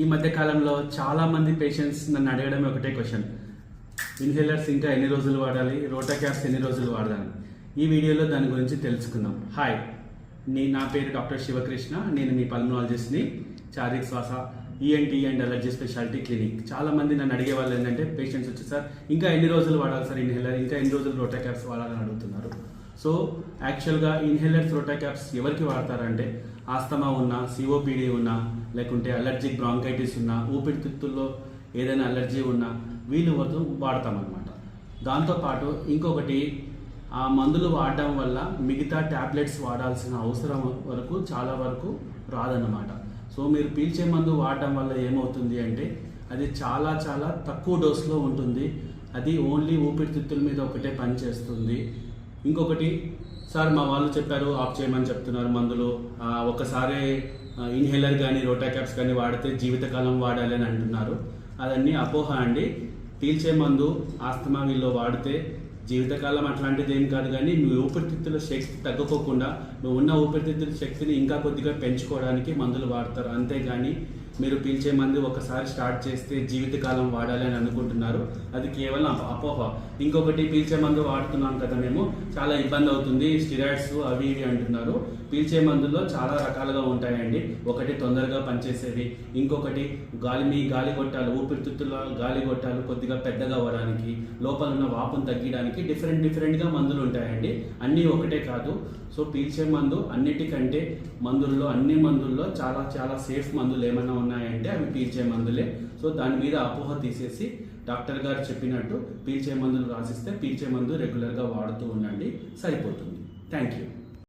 ఈ మధ్య కాలంలో చాలా మంది పేషెంట్స్ నన్ను అడగడం ఒకటే క్వశ్చన్ ఇన్హేలర్స్ ఇంకా ఎన్ని రోజులు వాడాలి? రోటా క్యాప్స్ ఎన్ని రోజులు వాడాలి ఈ వీడియోలో దాని గురించి తెలుసుకుందాం. హాయ్ నీ నా పేరు డాక్టర్ శివకృష్ణ. నేను మీ పల్మనాలజిస్ట్ని చారిక్ శ్వాస ENT and allergy speciality clinic చాలా మంది నన్ను అడిగే వాళ్ళు ఏంటంటే పేషెంట్స్ వచ్చి సార్ ఇంకా ఎన్ని రోజులు వాడాలి సార్ ఇన్హేలర్ ఇంకా ఎన్ని రోజులు రోటా క్యాప్స్ వాడాలని అడుగుతున్నారు? సో యాక్చువల్గా ఇన్హేలర్స్ రోటా ఎవరికి వాడతారంటే ఆస్తమా ఉన్నా సిఓపిడి ఉన్నా లేకుంటే అలర్జిక్ బ్రాంకైటిస్ ఉన్నా ఊపిరితిత్తుల్లో ఏదైనా అలర్జీ ఉన్నా వీళ్ళు మొత్తం వాడతామన్నమాట. దాంతోపాటు ఇంకొకటి ఆ మందులు వాడడం వల్ల మిగతా ట్యాబ్లెట్స్ వాడాల్సిన అవసరం వరకు చాలా వరకు రాదన్నమాట. సో మీరు పీల్చే మందు వాడడం వల్ల ఏమవుతుంది అంటే అది చాలా చాలా తక్కువ డోస్లో ఉంటుంది. అది ఓన్లీ ఊపిరితిత్తుల మీద ఒకటే పనిచేస్తుంది. ఇంకొకటి సార్ మా వాళ్ళు చెప్పారు ఆఫ్ చేయమని చెప్తున్నారు మందులు. ఒకసారి ఇన్హేలర్ కానీ రోటాక్యాప్స్ కానీ వాడితే జీవితకాలం వాడాలి అని అంటున్నారు. అదన్నీ అపోహ అండి. పీల్చే మందు ఆస్తమా వీళ్ళు వాడితే జీవితకాలం అట్లాంటిది ఏం కాదు కానీ మీ ఊపిరితిత్తుల శక్తి తగ్గుకోకుండా నువ్వు ఉన్న ఊపిరితిత్తుల శక్తిని ఇంకా కొద్దిగా పెంచుకోవడానికి మందులు వాడతారు. అంతేగాని మీరు పీల్చే మందు ఒకసారి స్టార్ట్ చేస్తే జీవితకాలం వాడాలి అని అనుకుంటున్నారు. అది కేవలం అపోహ. ఇంకొకటి పీల్చే మందు వాడుతున్నాం కదా మేము చాలా ఇబ్బంది అవుతుంది. స్టిరాయిడ్స్ అవి ఇవి అంటున్నారు. పీల్చే మందుల్లో చాలా రకాలుగా ఉంటాయండి. ఒకటి తొందరగా పనిచేసేవి ఇంకొకటి గాలి మీ గాలి గొట్టాలు ఊపిరితిత్తుల గాలి గొట్టాలు కొద్దిగా పెద్దగా అవ్వడానికి లోపల ఉన్న వాపును తగ్గడానికి డిఫరెంట్ డిఫరెంట్గా మందులు ఉంటాయండి. అన్నీ ఒకటే కాదు. సో పీల్చే మందు అన్నిటికంటే మందుల్లో అన్ని మందుల్లో చాలా చాలా సేఫ్ మందులు ఏమైనా ఉన్నాయంటే అవి పీల్చే మందులే. సో దాని మీద అపోహ తీసేసి డాక్టర్ గారు చెప్పినట్టు పీల్చే మందులు రాసిస్తే పీల్చే మందు రెగ్యులర్గా వాడుతూ ఉండండి. సరిపోతుంది. Thank you